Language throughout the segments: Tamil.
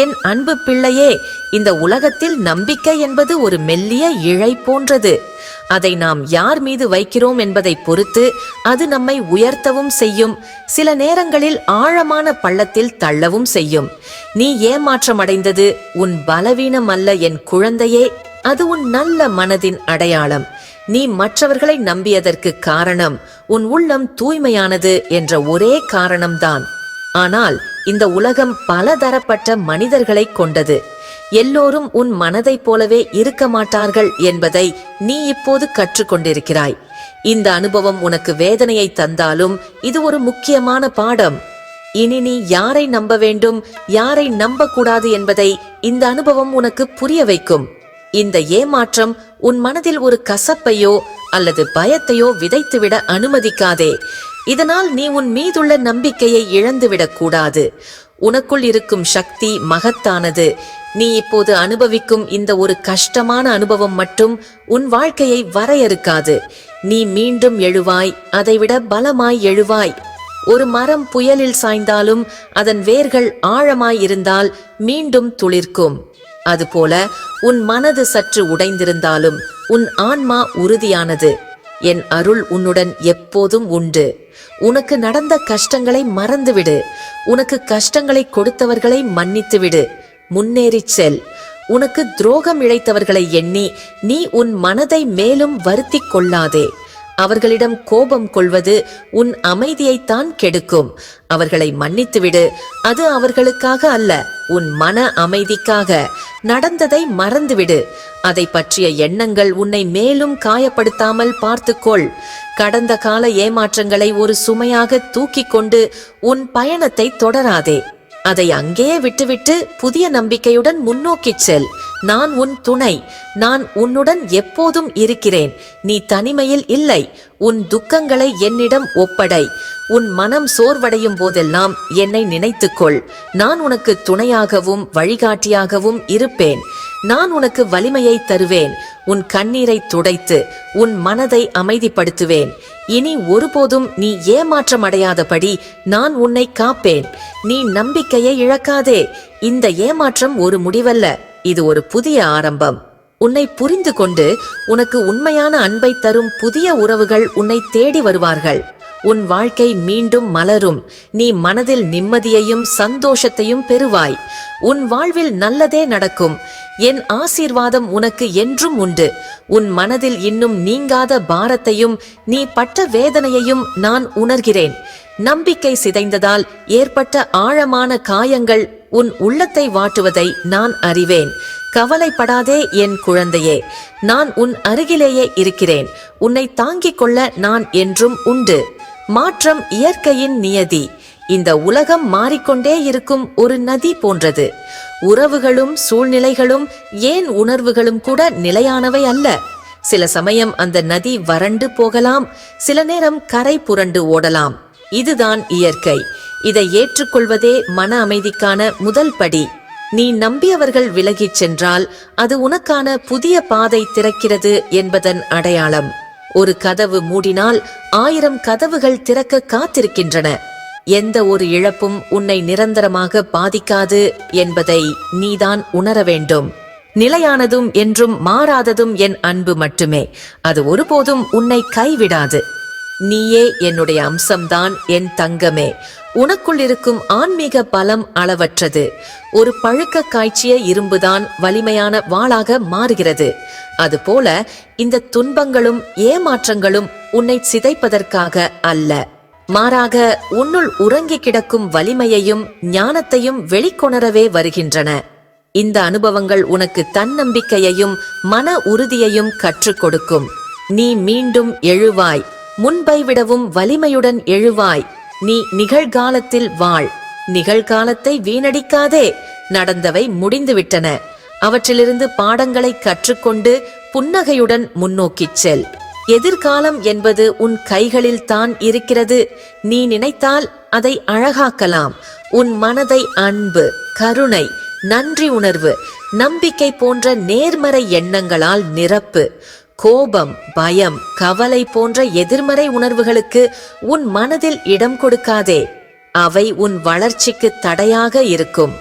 என் அன்பு பிள்ளையே இந்த உலகத்தில் நம்பிக்கை என்பது ஒரு மெல்லிய இழை போன்றது. அதை நாம் யார் மீது வைக்கிறோம் என்பதை பொறுத்து அது நம்மை உயர்த்தவும் செய்யும் சில நேரங்களில் ஆழமான பள்ளத்தில் தள்ளவும் செய்யும். நீ ஏமாற்றம் அடைந்தது உன் பலவீனம் அல்ல என் குழந்தையே அது உன் நல்ல மனதின் அடையாளம். நீ மற்றவர்களை நம்பியதற்கு காரணம் உன் உள்ளம் தூய்மையானது என்ற ஒரே காரணம்தான். ஆனால் இந்த உலகம் பலதரப்பட்ட மனிதர்களை கொண்டது. எல்லோரும் உன் மனதைப் போலவே இருக்க மாட்டார்கள் என்பதை நீ இப்போது கற்றுக்கொண்டிருக்கிறாய். இந்த அனுபவம் உனக்கு வேதனையை தந்தாலும் இது ஒரு முக்கியமான பாடம். இனி நீ யாரை நம்ப வேண்டும் யாரை நம்பக்கூடாது என்பதை இந்த அனுபவம் உனக்கு புரிய வைக்கும். இந்த ஏமாற்றம் உன் மனதில் ஒரு கசப்பையோ அல்லது பயத்தையோ விதைத்துவிட அனுமதிக்காதே. இதனால் நீ உன் மீதுள்ள நம்பிக்கையை இழந்துவிடக் கூடாது. உனக்குள் இருக்கும் சக்தி மகத்தானது. நீ இப்போது அனுபவிக்கும் இந்த ஒரு கஷ்டமான அனுபவம் மட்டும் உன் வாழ்க்கையை வரையறுக்காது. நீ மீண்டும் எழுவாய் அதைவிட பலமாய் எழுவாய். ஒரு மரம் புயலில் சாய்ந்தாலும் அதன் வேர்கள் ஆழமாய் இருந்தால் மீண்டும் துளிர்க்கும். அதுபோல உன் மனது சற்று உடைந்திருந்தாலும் உன் ஆன்மா உறுதியானது. என் அருள் உன்னுடன் எப்போதும் உண்டு. உனக்கு நடந்த கஷ்டங்களை மறந்துவிடு. உனக்கு கஷ்டங்களை கொடுத்தவர்களை மன்னித்துவிடு. முன்னேறிச் செல். உனக்கு துரோகம் இழைத்தவர்களை எண்ணி நீ உன் மனதை மேலும் வருத்திக் கொள்ளாதே. அவர்களிடம் கோபம் கொள்வது உன் அமைதியைத்தான் கெடுக்கும். அவர்களை மன்னித்துவிடு. அது அவர்களுக்காக அல்ல உன் மன அமைதிக்காக. நடந்ததை மறந்துவிடு. அதை பற்றிய எண்ணங்கள் உன்னை மேலும் காயப்படுத்தாமல் பார்த்துக்கொள். கடந்த கால ஏமாற்றங்களை ஒரு சுமையாக தூக்கிக் கொண்டு உன் பயணத்தை தொடராதே. அதை அங்கேயே விட்டுவிட்டு புதிய நம்பிக்கையுடன் முன்னோக்கிச் செல். நான் உன் துணை. நான் உன்னுடன் எப்போதும் இருக்கிறேன். நீ தனிமையில் இல்லை. உன் துக்கங்களை என்னிடம் ஒப்படை. உன் மனம் சோர்வடையும் போதெல்லாம் என்னை நினைத்துக்கொள். நான் உனக்கு துணையாகவும் வழிகாட்டியாகவும் இருப்பேன். நான் உனக்கு வலிமையை தருவேன். உன் கண்ணீரை துடைத்து உன் மனதை அமைதிப்படுத்துவேன். இனி ஒருபோதும் நீ ஏமாற்றம் அடையாதபடி நான் உன்னை காப்பேன். நீ நம்பிக்கையை இழக்காதே. இந்த ஏமாற்றம் ஒரு முடிவல்ல. இது ஒரு புதிய ஆரம்பம். உன்னை புரிந்து கொண்டு உனக்கு உண்மையான அன்பை தரும் புதிய உறவுகள் உன்னை தேடி வருவார்கள். உன் வாழ்க்கை மீண்டும் மலரும். நீ மனதில் நிம்மதியையும் சந்தோஷத்தையும் பெறுவாய். உன் வாழ்வில் நல்லதே நடக்கும். என் ஆசீர்வாதம் உனக்கு என்றும் உண்டு. உன் மனதில் இன்னும் நீங்காத பாரத்தையும் நீ பட்ட வேதனையையும் நான் உணர்கிறேன். நம்பிக்கை சிதைந்ததால் ஏற்பட்ட ஆழமான காயங்கள் உன் உள்ளத்தை வாட்டுவதை நான் அறிவேன். கவலைப்படாதே என் குழந்தையே. நான் உன் அருகிலேயே இருக்கிறேன். உன்னை தாங்கிக் கொள்ள நான் என்றும் உண்டு. மாற்றம் இயற்கையின் நியதி. இந்த உலகம் மாறிக்கொண்டே இருக்கும் ஒரு நதி போன்றது. உறவுகளும் சூழ்நிலைகளும் ஏன் உணர்வுகளும் கூட நிலையானவை அல்ல. சில சமயம் அந்த நதி வறண்டு போகலாம் சில நேரம் கரை புரண்டு ஓடலாம். இதுதான் இயற்கை. இதை ஏற்றுக்கொள்வதே மன அமைதிக்கான முதல் படி. நீ நம்பியவர்கள் விலகிச் சென்றால் அது உனக்கான புதிய பாதை திறக்கிறது என்பதன் அடையாளம். ஒரு கதவு மூடினால் ஆயிரம் கதவுகள் திறக்க காத்திருக்கின்றன. எந்த ஒரு இழப்பும் உன்னை நிரந்தரமாக பாதிக்காது என்பதை நீதான் உணர வேண்டும். நிலையானதும் என்றும் மாறாததும் என் அன்பு மட்டுமே. அது ஒருபோதும் உன்னை கைவிடாது. நீயே என்னுடைய அம்சம்தான் என் தங்கமே. உனக்குள் இருக்கும் ஆன்மீக பலம் அளவற்றது. ஒரு பழுக்க காய்ச்சிய இரும்புதான் வலிமையான வாளாக மாறுகிறது. அதுபோல இந்த துன்பங்களும் ஏமாற்றங்களும் உன்னை சிதைப்பதற்காக அல்ல. மாறாக உன்னுள் உறங்கி கிடக்கும் வலிமையையும் ஞானத்தையும் வெளிக்கொணரவே வருகின்றன. இந்த அனுபவங்கள் உனக்கு தன்னம்பிக்கையையும் மன உறுதியையும் கற்றுக் கொடுக்கும். நீ மீண்டும் எழுவாய். முன்பை விடவும் வலிமையுடன் எழுவாய். நீ நிகழ்காலத்தில் வாழ். நிகழ்காலத்தை வீணடிக்காதே. நடந்தவை முடிந்துவிட்டன. அவற்றிலிருந்து பாடங்களை கற்றுக்கொண்டு புன்னகையுடன் முன்னோக்கிச் செல். எதிர்காலம் என்பது உன் கைகளில் தான் இருக்கிறது. நீ நினைத்தால் அதை அழகாக்கலாம். உன் மனதை அன்பு கருணை நன்றி உணர்வு நம்பிக்கை போன்ற நேர்மறை எண்ணங்களால் நிரப்பு. கோபம் பயம் கவலை போன்ற எதிர்மறை உணர்வுகளுக்கு உன் மனதில் இடம் கொடுக்காதே. அவை உன் வளர்ச்சிக்கு தடையாக இருக்கும்.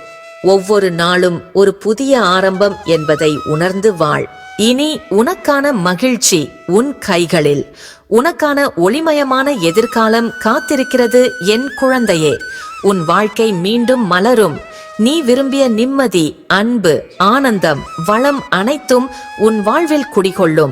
ஒவ்வொரு நாளும் ஒரு புதிய ஆரம்பம் என்பதை உணர்ந்து வாழ். இனி உனக்கான மகிழ்ச்சி உன் கைகளில். உனக்கான ஒளிமயமான எதிர்காலம் காத்திருக்கிறது என் குழந்தையே. உன் வாழ்க்கை மீண்டும் மலரும். நீ விரும்பிய நிம்மதி அன்பு ஆனந்தம் வளம் அனைத்தும் உன் வாழ்வில் குடிகொள்ளும்.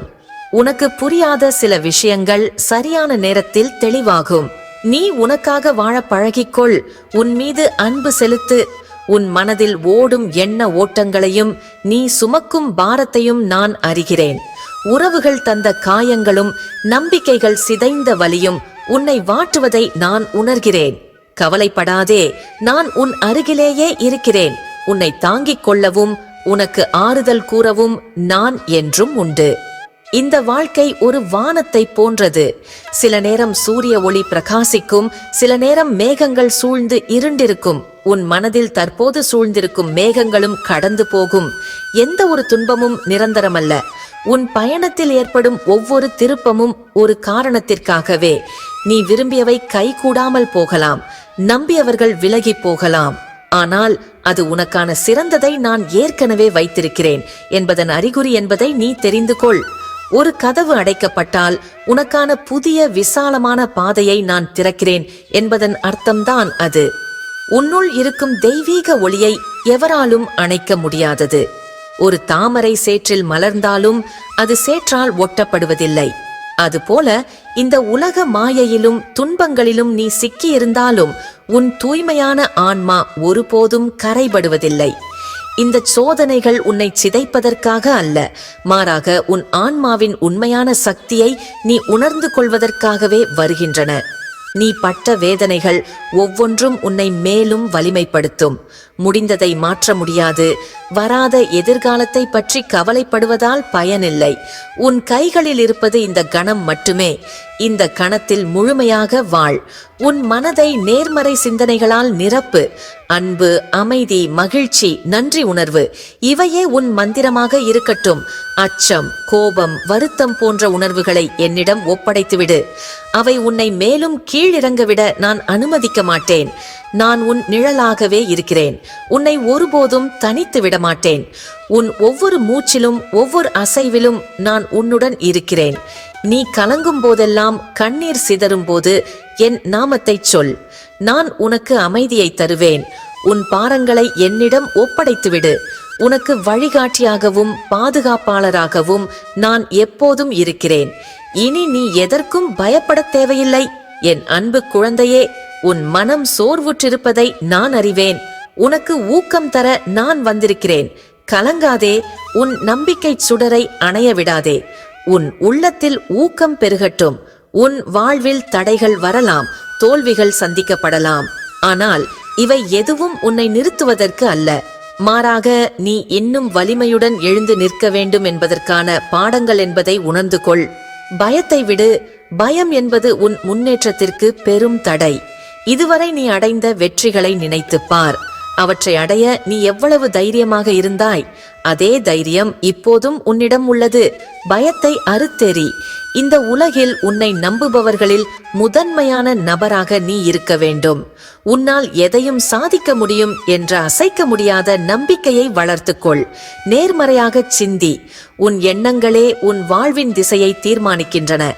உனக்கு புரியாத சில விஷயங்கள் சரியான நேரத்தில் தெளிவாகும். நீ உனக்காக வாழ பழகிக்கொள். உன் மீது அன்பு செலுத்து. உன் மனதில் ஓடும் எண்ண ஓட்டங்களையும் நீ சுமக்கும் பாரத்தையும் நான் அறிகிறேன். உறவுகள் தந்த காயங்களும் நம்பிக்கைகள் சிதைந்த வலியும் உன்னை வாட்டுவதை நான் உணர்கிறேன். கவலைப்படாதே நான் உன் அருகிலேயே இருக்கிறேன். உன்னை தாங்கிக் கொள்ளவும் உனக்கு ஆறுதல் கூறவும் நான் என்றும் உண்டு. இந்த வாழ்க்கை ஒரு வானத்தை போன்றது. சில நேரம் சூரிய ஒளி பிரகாசிக்கும் சில நேரம் மேகங்கள் சூழ்ந்து இருண்டிருக்கும். உன் மனதில் தற்போது சூழ்ந்திருக்கும் மேகங்களும் கடந்து போகும். எந்த ஒரு துன்பமும் நிரந்தரமல்ல. உன் பயணத்தில் ஏற்படும் ஒவ்வொரு திருப்பமும் ஒரு காரணத்திற்காகவே. நீ விரும்பியவை கைகூடாமல் போகலாம். நம்பியவர்கள் விலகி போகலாம். ஆனால் அது உனக்கான சிறந்ததை நான் ஏற்கனவே வைத்திருக்கிறேன் என்பதன் அறிகுறி என்பதை நீ தெரிந்து கொள். ஒரு கதவு அடைக்கப்பட்டால் உனக்கான புதிய விசாலமான பாதையை நான் திறக்கிறேன் என்பதன் அர்த்தம்தான் அது. உன்னுள் இருக்கும் தெய்வீக ஒளியை எவராலும் அணைக்க முடியாதது. ஒரு தாமரை சேற்றில் மலர்ந்தாலும் அது சேற்றால் ஒட்டப்படுவதில்லை. அதுபோல இந்த உலக மாயையிலும் துன்பங்களிலும் நீ சிக்கியிருந்தாலும் உன் தூய்மையான ஆன்மா ஒருபோதும் கரைபடுவதில்லை. இந்த சோதனைகள் உன்னை சிதைப்பதற்காக அல்ல. மாறாக உன் ஆன்மாவின் உண்மையான சக்தியை நீ உணர்ந்து கொள்வதற்காகவே வருகின்றன. நீ பட்ட வேதனைகள் ஒவ்வொன்றும் உன்னை மேலும் வலிமைப்படுத்தும். முடிந்ததை மாற்ற முடியாது. வராத எதிர்காலத்தை பற்றி கவலைப்படுவதால் பயனில்லை. உன் கைகளில் இருப்பது இந்த கணம் மட்டுமே. இந்த கணத்தில் முழுமையாக வாழ். உன் மனதை நேர்மறை சிந்தனைகளால் நிரப்பு. அன்பு அமைதி மகிழ்ச்சி நன்றி உணர்வு இவையே உன் மந்திரமாக இருக்கட்டும். அச்சம் கோபம் வருத்தம் போன்ற உணர்வுகளை என்னிடம் ஒப்படைத்துவிடு. அவை உன்னை மேலும் கீழிறங்கவிட நான் அனுமதிக்க மாட்டேன். நான் உன் நிழலாகவே இருக்கிறேன். உன்னை ஒருபோதும் தனித்து விட மாட்டேன் உன் ஒவ்வொரு மூச்சிலும் ஒவ்வொரு அசைவிலும் நான் உன்னுடன் இருக்கிறேன். நீ கலங்கும் போதெல்லாம் கண்ணீர் சிதறும் போது என் நாமத்தை சொல். நான் உனக்கு அமைதியை தருவேன். உன் பாரங்களை என்னிடம் ஒப்படைத்துவிடு. உனக்கு வழிகாட்டியாகவும் பாதுகாப்பாளராகவும் நான் எப்போதும் இருக்கிறேன். இனி நீ எதற்கும் பயப்படத் தேவையில்லை. என் அன்பு குழந்தையே உன் மனம் சோர்வுற்றிருப்பதை நான் அறிவேன். உனக்கு ஊக்கம் தர நான் வந்திருக்கிறேன். கலங்காதே உன் நம்பிக்கை சுடரை அணைய விடாதே. உன் உள்ளத்தில் ஊக்கம் பெருகட்டும். உன் வாழ்வில் தடைகள் வரலாம் தோல்விகள் சந்திக்கப்படலாம். ஆனால் இவை எதுவும் உன்னை நிறுத்துவதற்கு அல்ல. மாறாக நீ இன்னும் வலிமையுடன் எழுந்து நிற்க வேண்டும் என்பதற்கான பாடங்கள் என்பதை உணர்ந்து கொள். பயத்தை விடு. பயம் என்பது உன் முன்னேற்றத்திற்கு பெரும் தடை. இதுவரை நீ அடைந்த வெற்றிகளை நினைத்துப் பார். அவற்றை அடைய நீ எவ்வளவு தைரியமாக இருந்தாய் அதே தைரியம் இப்போதும் உன்னிடம் உள்ளது. பயத்தை அறுத்தெறி இந்த உலகில் உன்னை நம்புபவர்களில் முதன்மையான நபராக நீ இருக்க வேண்டும். உன்னால் எதையும் சாதிக்க முடியும் என்ற அசைக்க முடியாத நம்பிக்கையை வளர்த்துக்கொள். நேர்மறையாகச் சிந்தி உன் எண்ணங்களே உன் வாழ்வின் திசையை தீர்மானிக்கின்றன.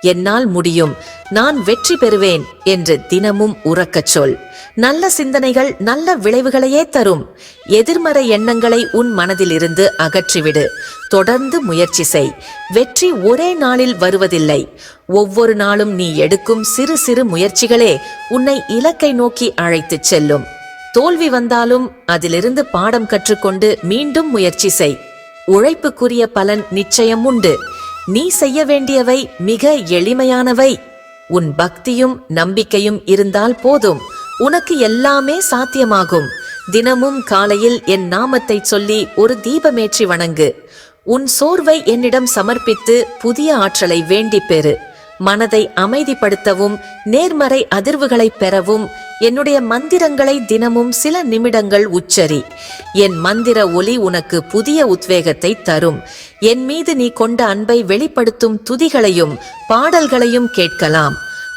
என்னால் முடியும். நான் வெற்றி பெறுவேன் என்று தினமும் உறக்கச் சொல். நல்ல சிந்தனைகள் நல்ல விளைவுகளையே தரும். எதிர்மறை எண்ணங்களை உன் மனதிலிருந்து அகற்றிவிடு. தொடர்ந்து முயற்சி செய். வெற்றி ஒரே நாளில் வருவதில்லை. ஒவ்வொரு நாளும் நீ எடுக்கும் சிறு சிறு முயற்சிகளே உன்னை இலக்கை நோக்கி அழைத்துச் செல்லும். தோல்வி வந்தாலும் அதிலிருந்து பாடம் கற்றுக்கொண்டு மீண்டும் முயற்சி செய். உழைப்புக்குரிய பலன் நிச்சயம் உண்டு. நீ செய்ய வேண்டியவை மிக எளிமையானவை. உன் பக்தியும் நம்பிக்கையும் இருந்தால் போதும். உனக்கு எல்லாமே சாத்தியமாகும். தினமும் காலையில் என் நாமத்தை சொல்லி ஒரு தீபமேற்றி வணங்கு. உன் சோர்வை என்னிடம் சமர்ப்பித்து புதிய ஆற்றலை வேண்டிப் பெறு. மனதை அமைதிப்படுத்தவும் நேர்மறை அதிர்வுகளை பெறவும் என்னுடைய மந்திரங்களை தினமும் சில நிமிடங்கள் உச்சரி. என் மந்திர ஒலி உனக்கு புதிய உத்வேகத்தை தரும். என் மீது நீ கொண்ட அன்பை வெளிப்படுத்தும் துதிகளையும் பாடல்களையும் கேட்கலாம்.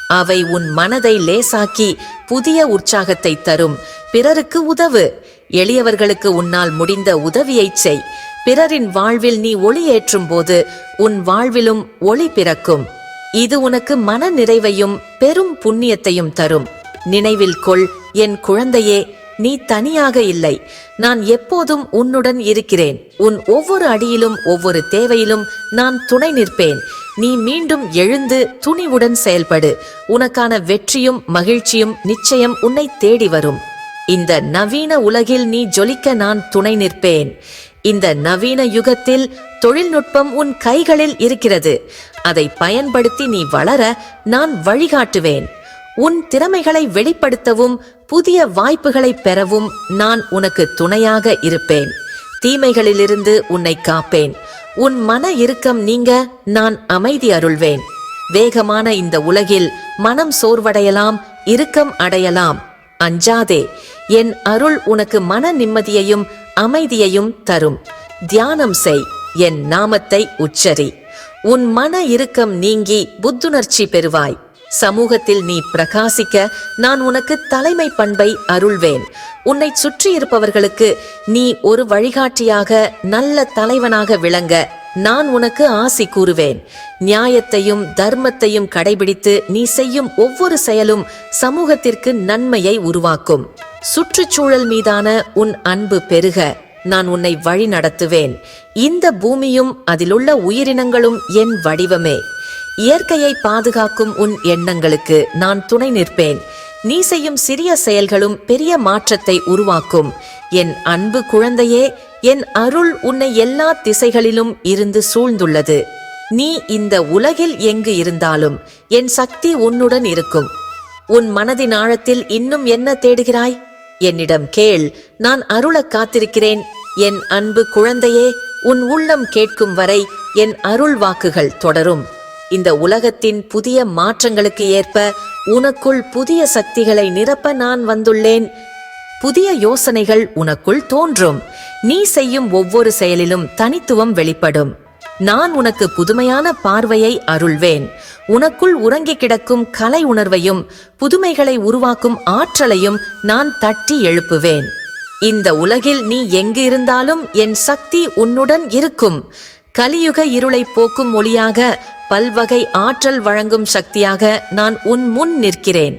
அவை உன் மனதை லேசாக்கி புதிய உற்சாகத்தை தரும். பிறருக்கு உதவு. எளியவர்களுக்கு உன்னால் முடிந்த உதவியைச் செய். பிறரின் வாழ்வில் நீ ஒளி ஏற்றும் போது உன் வாழ்விலும் ஒளி பிறக்கும். இது உனக்கு மன நிறைவையும் பெரும் புண்ணியத்தையும் தரும். நினைவில் கொள் என் குழந்தையே நீ தனியாக இல்லை. நான் எப்போதும் உன்னுடன் இருக்கிறேன். உன் ஒவ்வொரு அடியிலும் ஒவ்வொரு தேவையிலும் நான் துணை நிற்பேன். நீ மீண்டும் எழுந்து துணிவுடன் செயல்படு. உனக்கான வெற்றியும் மகிழ்ச்சியும் நிச்சயம் உன்னை தேடி வரும். இந்த நவீன உலகில் நீ ஜொலிக்க நான் துணை நிற்பேன். இந்த நவீன யுகத்தில் தொழில்நுட்பம் உன் கைகளில் இருக்கிறது. அதை பயன்படுத்தி நீ வளர நான் வழிகாட்டுவேன். உன் திறமைகளை வெளிப்படுத்தவும் புதிய வாய்ப்புகளை பெறவும் நான் உனக்கு துணையாக இருப்பேன். தீமைகளிலிருந்து உன்னை காப்பேன். உன் மன இறுக்கம் நீங்க நான் அமைதி அருள்வேன். வேகமான இந்த உலகில் மனம் சோர்வடையலாம் இறுக்கம் அடையலாம். அஞ்சாதே என் அருள் உனக்கு மன நிம்மதியையும் அமைதியையும் தரும். தியானம் செய். என் நாமத்தை உச்சரி. உன் மன இறுக்கம் நீங்கி புத்துணர்ச்சி பெறுவாய். சமூகத்தில் நீ பிரகாசிக்க நான் உனக்கு தலைமை பண்பை அருள்வேன். உன்னை சுற்றி இருப்பவர்களுக்கு நீ ஒரு வழிகாட்டியாக நல்ல தலைவனாக விளங்க நான் உனக்கு ஆசி கூறுவேன். நியாயத்தையும் தர்மத்தையும் கடைபிடித்து நீ செய்யும் ஒவ்வொரு செயலும் சமூகத்திற்கு நன்மையை உருவாக்கும். சுற்றுச்சூழல் மீதான உன் அன்பு பெருக. நான் உன்னை வழி நடத்துவேன். இந்த பூமியும் அதிலுள்ள உயிரினங்களும் என் வடிவமே. இயற்கையை பாதுகாக்கும் உன் எண்ணங்களுக்கு நான் துணை நிற்பேன். நீ செய்யும் சிறிய செயல்களும் பெரிய மாற்றத்தை உருவாக்கும். என் அன்பு குழந்தையே என் அருள் உன்னை எல்லா திசைகளிலும் இருந்து சூழ்ந்துள்ளது. நீ இந்த உலகில் எங்கு இருந்தாலும் என் சக்தி உன்னுடன் இருக்கும். உன் மனதின் ஆழத்தில் இன்னும் என்ன தேடுகிறாய்? என்னிடம் கேள் நான் அருளக் காத்திருக்கிறேன். என் அன்பு குழந்தையே உன் உள்ளம் கேட்கும் வரை என் அருள் வாக்குகள் தொடரும். இந்த உலகத்தின் புதிய மாற்றங்களுக்கு ஏற்ப உனக்குள் புதிய சக்திகளை நிரப்ப நான் வந்துள்ளேன். புதிய யோசனைகள் உனக்குள் தோன்றும். நீ செய்யும் ஒவ்வொரு செயலிலும் தனித்துவம் வெளிப்படும். நான் உனக்கு புதுமையான பார்வையை அருள்வேன். உனக்குள் உறங்கிக் கிடக்கும் கலை உணர்வையும் புதுமைகளை உருவாக்கும் ஆற்றலையும் நான் தட்டி எழுப்புவேன். இந்த உலகில் நீ எங்கு இருந்தாலும் என் சக்தி உன்னுடன் இருக்கும். கலியுக இருளை போக்கும் ஒளியாக பல்வகை ஆற்றல் வழங்கும் சக்தியாக நான் உன் முன் நிற்கிறேன்.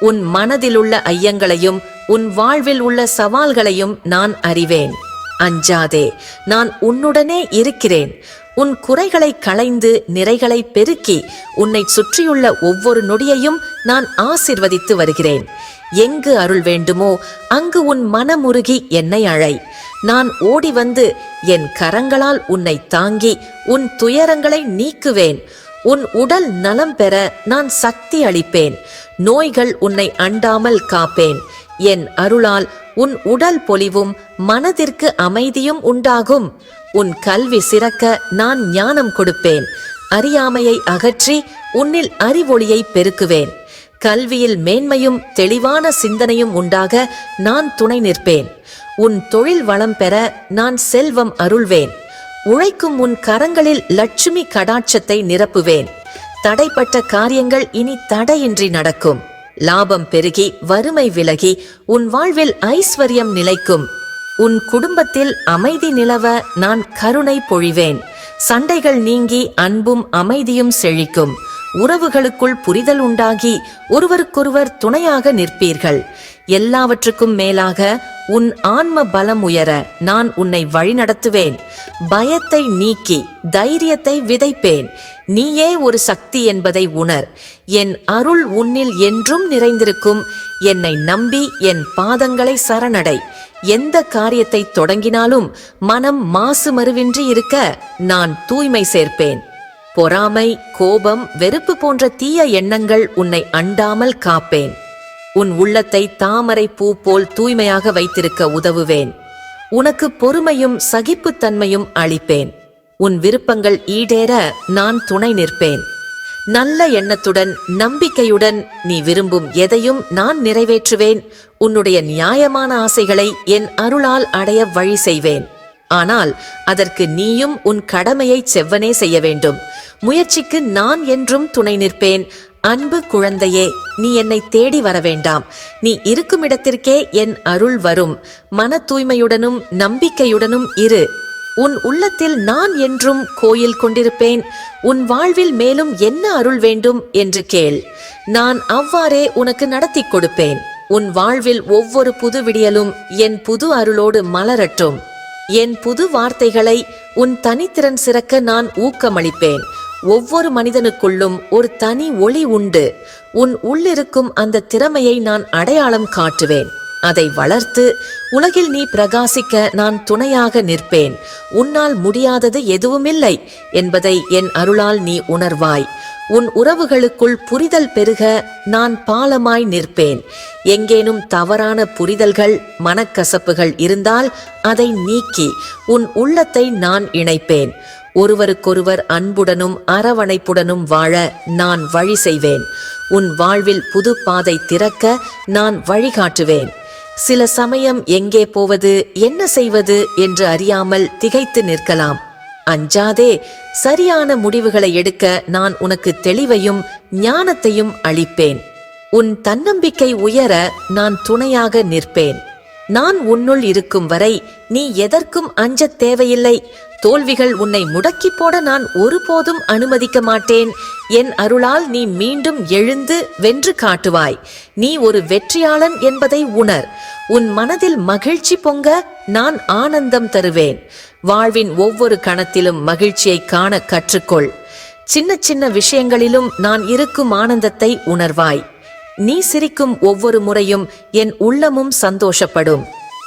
உன் மனதில் உள்ள ஐயங்களையும் உன் வாழ்வில் உள்ள சவால்களையும் நான் அறிவேன். அஞ்சாதே நான் உன்னுடனே இருக்கிறேன். உன் குறைகளை களைந்து நிறைகளை பெருக்கி உன்னை சுற்றியுள்ள ஒவ்வொரு நொடியையும் நான் ஆசிர்வதித்து வருகிறேன். எங்கு அருள் வேண்டுமோ அங்கு உன் மனமுருகி என்னை அழை. நான் ஓடி வந்து என் கரங்களால் உன்னை தாங்கி உன் துயரங்களை நீக்குவேன். உன் உடல் நலம் பெற நான் சக்தி அளிப்பேன். நோய்கள் உன்னை அண்டாமல் காப்பேன். என் அருளால் உன் உடல் பொலிவும் மனதிற்கு அமைதியும் உண்டாகும். உன் கல்வி சிறக்க நான் ஞானம் கொடுப்பேன். அறியாமையை அகற்றி உன்னில் அறிவொளியை பெருக்குவேன். கல்வியில் மேன்மையும் தெளிவான சிந்தனையும் உண்டாக நான் துணை நிற்பேன். உன் தொழில் வளம் பெற நான் செல்வம் அருள்வேன். உழைக்கும் உன் கரங்களில் லட்சுமி கடாட்சத்தை நிரப்புவேன். தடைப்பட்ட காரியங்கள் இனி தடையின்றி நடக்கும். லாபம் பெருகி வறுமை விலகி உன் வாழ்வில் ஐஸ்வர்யம் நிலைக்கும். உன் குடும்பத்தில் அமைதி நிலவ நான் கருணை பொழிவேன். சண்டைகள் நீங்கி அன்பும் அமைதியும் செழிக்கும். உறவுகளுக்குள் புரிதல் உண்டாகி ஒருவருக்கொருவர் துணையாக நிற்பீர்கள். எல்லாவற்றுக்கும் மேலாக உன் ஆன்ம பலம் உயர நான் உன்னை வழிநடத்துவேன். பயத்தை நீக்கி தைரியத்தை விதைப்பேன். நீயே ஒரு சக்தி என்பதை உணர். என் அருள் உன்னில் என்றும் நிறைந்திருக்கும். என்னை நம்பி என் பாதங்களை சரணடை. எந்த காரியத்தை தொடங்கினாலும் மனம் மாசு மறுவின்றி இருக்க நான் தூய்மை சேர்ப்பேன். பொறாமை கோபம் வெறுப்பு போன்ற தீய எண்ணங்கள் உன்னை அண்டாமல் காப்பேன். உன் உள்ளத்தை தாமரை பூ போல் தூய்மையாக வைத்திருக்க உதவுவேன். உனக்கு பொறுமையும் சகிப்புத்தன்மையும் அளிப்பேன். உன் விருப்பங்கள் ஈடேற நான் துணை நிற்பேன். நல்ல எண்ணத்துடன் நம்பிக்கையுடன் நீ விரும்பும் எதையும் நான் நிறைவேற்றுவேன். உன்னுடைய நியாயமான ஆசைகளை என் அருளால் அடைய வழி செய்வேன். ஆனால் அதற்கு நீயும் உன் கடமையை செவ்வனே செய்ய வேண்டும். முயற்சிக்கு நான் என்றும் துணை நிற்பேன். அன்பு குழந்தையே நீ என்னை தேடி வர வேண்டாம் நீ இருக்கும் இடத்திற்கே என் அருள் வரும். மன தூய்மையுடனும் நம்பிக்கையுடனும் இரு. உன் உள்ளத்தில் நான் என்றும் கோயில் கொண்டிருப்பேன். உன் வாழ்வில் மேலும் என்ன அருள் வேண்டும் என்று கேள். நான் அவ்வாறே உனக்கு நடத்தி கொடுப்பேன். உன் வாழ்வில் ஒவ்வொரு புது விடியலும் என் புது அருளோடு மலரட்டும். என் புது வார்த்தைகளை உன் தனித்திறன் சிறக்க நான் ஊக்கமளிப்பேன். ஒவ்வொரு மனிதனுக்குள்ளும் ஒரு தனி ஒளி உண்டு. உன் உள்ளிருக்கும் அந்த திறமையை நான் அடையாளம் காட்டுவேன். அதை வளர்த்து உலகில் நீ பிரகாசிக்க நான் துணையாக நிற்பேன். உன்னால் முடியாதது எதுவுமில்லை என்பதை என் அருளால் நீ உணர்வாய். உன் உறவுகளுக்குள் புரிதல் பெருக நான் பாலமாய் நிற்பேன். எங்கேனும் தவறான புரிதல்கள் மனக்கசப்புகள் இருந்தால் அதை நீக்கி உன் உள்ளத்தை நான் இணைப்பேன். ஒருவருக்கொருவர் அன்புடனும் அரவணைப்புடனும் வாழ நான் வழி செய்வேன். உன் வாழ்வில் புது பாதை திறக்க நான் வழிகாட்டுவேன். சில சமயம் எங்கே போவது என்ன செய்வது என்று அறியாமல் திகைத்து நிற்கலாம். அஞ்சாதே சரியான முடிவுகளை எடுக்க நான் உனக்கு தெளிவையும் ஞானத்தையும் அளிப்பேன். உன் தன்னம்பிக்கை உயர நான் துணையாக நிற்பேன். நான் உன்னுள் இருக்கும் வரை நீ எதற்கும் அஞ்சத் தேவையில்லை. தோல்விகள் உன்னை முடக்கி போட நான் ஒருபோதும் அனுமதிக்க மாட்டேன். என் அருளால் நீ மீண்டும் எழுந்து வென்று காட்டுவாய். நீ ஒரு வெற்றியாளன் என்பதை உணர். உன் மனதில் மகிழ்ச்சி பொங்க நான் ஆனந்தம் தருவேன். வாழ்வின் ஒவ்வொரு கணத்திலும் மகிழ்ச்சியை காண கற்றுக்கொள். சின்ன சின்ன விஷயங்களிலும் நான் இருக்கும் ஆனந்தத்தை உணர்வாய். நீ சிரிக்கும் ஒவ்வொரு முறையும் என் உள்ளமும் சந்தோஷப்படும்.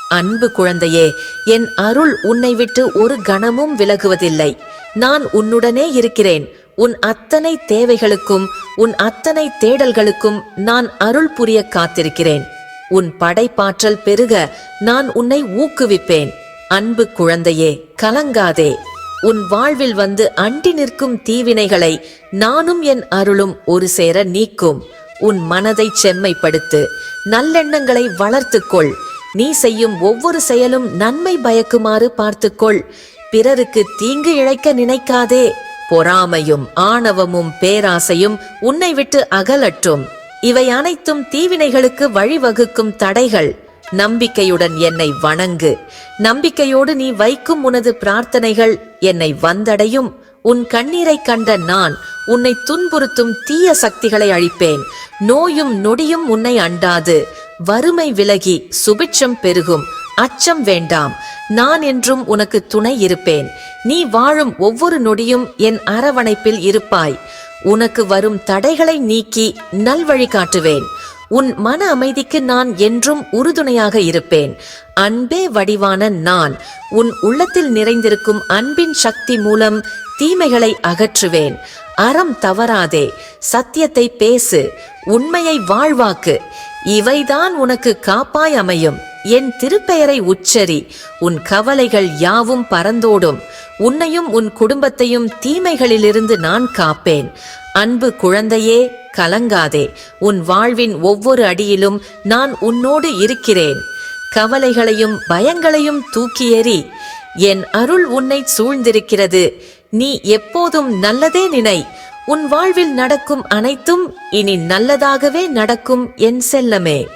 அன்பு குழந்தையே என் அருள் உன்னை விட்டு ஒரு கணமும் விலகுவதில்லை. நான் உன்னுடனே இருக்கிறேன். உன் அத்தனை தேவைகளுக்கும் உன் அத்தனை தேடல்களுக்கும் நான் அருள் புரிய காத்திருக்கிறேன். உன் படைப்பாற்றல் பெருக நான் உன்னை ஊக்குவிப்பேன். அன்பு குழந்தையே கலங்காதே. உன் வாழ்வில் வந்து அண்டி நிற்கும் தீவினைகளை நானும் என் அருளும் ஒரு சேர நீக்கும். உன் மனதை செம்மைப்படுத்து. நல்லெண்ணங்களை வளர்த்துக்கொள். நீ செய்யும் ஒவ்வொரு செயலும் நன்மை பயக்குமாறு பார்த்துக்கொள். பிறருக்கு தீங்கு இழைக்க நினைக்காதே. பொறாமையும் ஆணவமும் பேராசையும் உன்னை விட்டு அகலற்றும் இவை அனைத்தும் தீவினைகளுக்கு வழிவகுக்கும் தடைகள். நம்பிக்கையுடன் என்னை வணங்கு. நம்பிக்கையோடு நீ வைக்கும் உனது பிரார்த்தனைகள் என்னை வந்தடையும். உன் கண்ணீரை கண்ட நான் உன்னை துன்புறுத்தும் தீய சக்திகளை அழிப்பேன். நோயும் நொடியும் உன்னை அண்டாது. வறுமை விலகி சுபிட்சம் பெருகும். அச்சம் வேண்டாம். நான் என்றும் உனக்கு துணை இருப்பேன். நீ வாழும் ஒவ்வொரு நொடியும் என் அரவணைப்பில் இருப்பாய். உனக்கு வரும் தடைகளை நீக்கி நல்வழி காட்டுவேன். உன் மன அமைதிக்கு நான் என்றும் உறுதுணையாக இருப்பேன். அன்பே வடிவான நான் உன் உள்ளத்தில் நிறைந்திருக்கும் அன்பின் சக்தி மூலம் தீமைகளை அகற்றுவேன். அறம் தவறாதே சத்தியத்தை பேசு உண்மையை வாழ்வாக்கு. இவைதான் உனக்கு காப்பாய் அமையும். என் திருப்பெயரை உச்சரி. உன் கவலைகள் யாவும் பறந்தோடும். உன்னையும் உன் குடும்பத்தையும் தீமைகளிலிருந்து நான் காப்பேன். அன்பு குழந்தையே கலங்காதே. உன் வாழ்வின் ஒவ்வொரு அடியிலும் நான் உன்னோடு இருக்கிறேன். கவலைகளையும் பயங்களையும் தூக்கி எறி என் அருள் உன்னை சூழ்ந்திருக்கிறது. நீ எப்போதும் நல்லதே நினை. உன் வாழ்வில் நடக்கும் அனைத்தும் இனி நல்லதாகவே நடக்கும் என் செல்லமே.